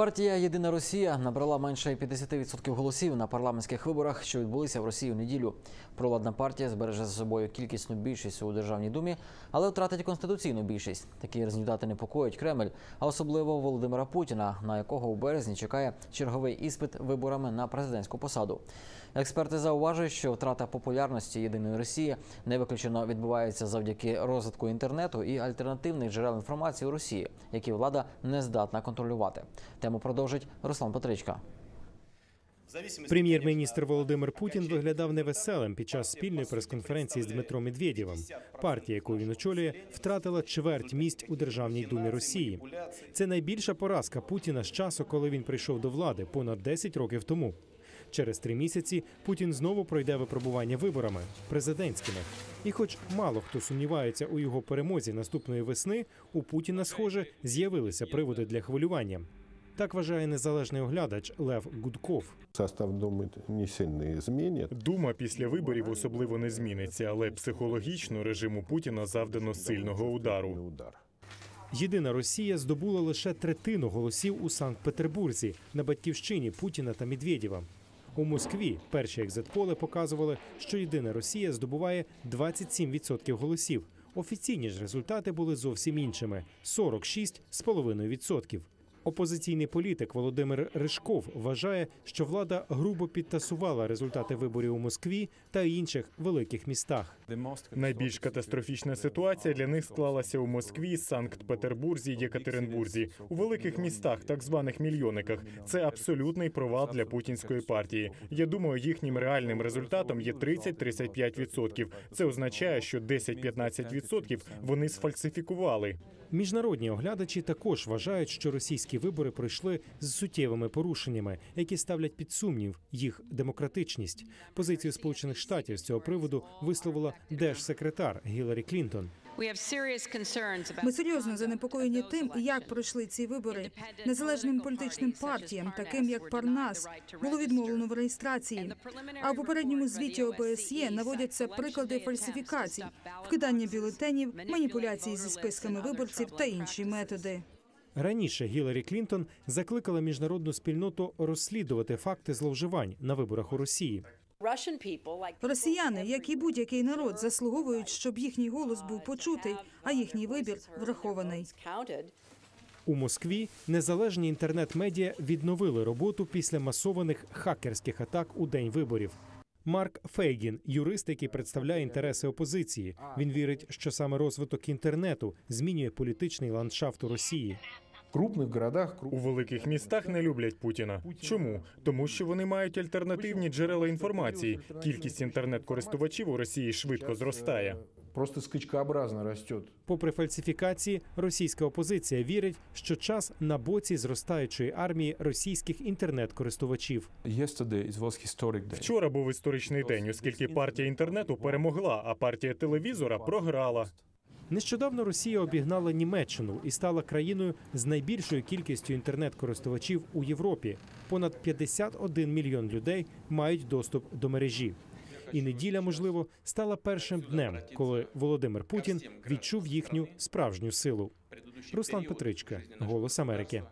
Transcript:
Партія Єдина Росія набрала менше 50% голосів на парламентських виборах, що відбулися в Росії у неділю. Провладна партія збереже за собою кількісну більшість у державній думі, але втратить конституційну більшість. Такі результати непокоїть Кремль, а особливо Володимира Путіна, на якого у березні чекає черговий іспит виборами на президентську посаду. Експерти зауважують, що втрата популярності єдиної Росії не виключено відбувається завдяки розвитку інтернету і альтернативних джерел інформації у Росії, які влада не здатна контролювати. Тему продовжить Руслан Петричка. Прем'єр-міністр Володимир Путін виглядав невеселим під час спільної прес-конференції з Дмитром Медведєвим. Партія, яку він очолює, втратила чверть місць у державній думі Росії. Це найбільша поразка Путіна з часу, коли він прийшов до влади понад 10 років тому. Через три місяці Путін знову пройде випробування виборами президентськими. І, хоч мало хто сумнівається у його перемозі наступної весни, у Путіна, схоже, з'явилися приводи для хвилювання. Так вважає незалежний оглядач Лев Гудков. Состав Думы не сильно изменит. Дума після виборів особливо не зміниться, але психологічно режиму Путіна завдано сильного удару. Удар. Єдина Росія здобула лише третину голосів у Санкт-Петербурзі на батьківщині Путіна та Медведєва. У Москві перші екзитполи показували, що єдина Росія здобуває 27% голосів. Офіційні ж результати були зовсім іншими 46,5%. Опозиційний політик Володимир Ришков вважає, що влада грубо підтасувала результати виборів у Москві та інших великих містах. Найбільш катастрофічна ситуація для них склалася у Москві, Санкт-Петербурзі, Єкатеринбурзі, у великих містах, так званих мільйонниках. Це абсолютний провал для путінської партії. Я думаю, їхнім реальним результатом є 30-35%. Це означає, що 10-15% вони сфальсифікували. Міжнародні оглядачі також вважають, що російські вибори пройшли з суттєвими порушеннями, які ставлять під сумнів їх демократичність. Позицію Сполучених Штатів з цього приводу висловила держсекретар Гіларі Клінтон. Ми серйозно занепокоєні тим, як пройшли ці вибори. Незалежним політичним партіям, таким як Парнас, було відмовлено в реєстрації. А в попередньому звіті ОБСЄ наводяться приклади фальсифікацій, вкидання бюлетенів, маніпуляції зі списками виборців та інші методи. Раніше Гіларі Клінтон закликала міжнародну спільноту розслідувати факти зловживань на виборах у Росії. Росіяни, як і будь-який народ, заслуговують, щоб їхній голос був почутий, а їхній вибір врахований. У Москві незалежні інтернет-медіа відновили роботу після масованих хакерських атак у день виборів. Марк Фейгін, юрист, який представляє інтереси опозиції. Він вірить, що саме розвиток інтернету змінює політичний ландшафт у Росії. Крупних городах У великих містах не люблять Путіна. Чому? Тому що вони мають альтернативні джерела інформації. Кількість інтернет-користувачів у Росії швидко зростає. Просто скачкообразно растет. Попри фальсифікації, російська опозиція вірить, що час на боці зростаючої армії російських інтернет-користувачів. Вчора був історичний день, оскільки партія інтернету перемогла, а партія телевізора програла. Нещодавно Росія обігнала Німеччину і стала країною з найбільшою кількістю інтернет-користувачів у Європі. Понад 51 мільйон людей мають доступ до мережі. І неділя, можливо, стала першим днем, коли Володимир Путін відчув їхню справжню силу. Руслан Петричка, Голос Америки.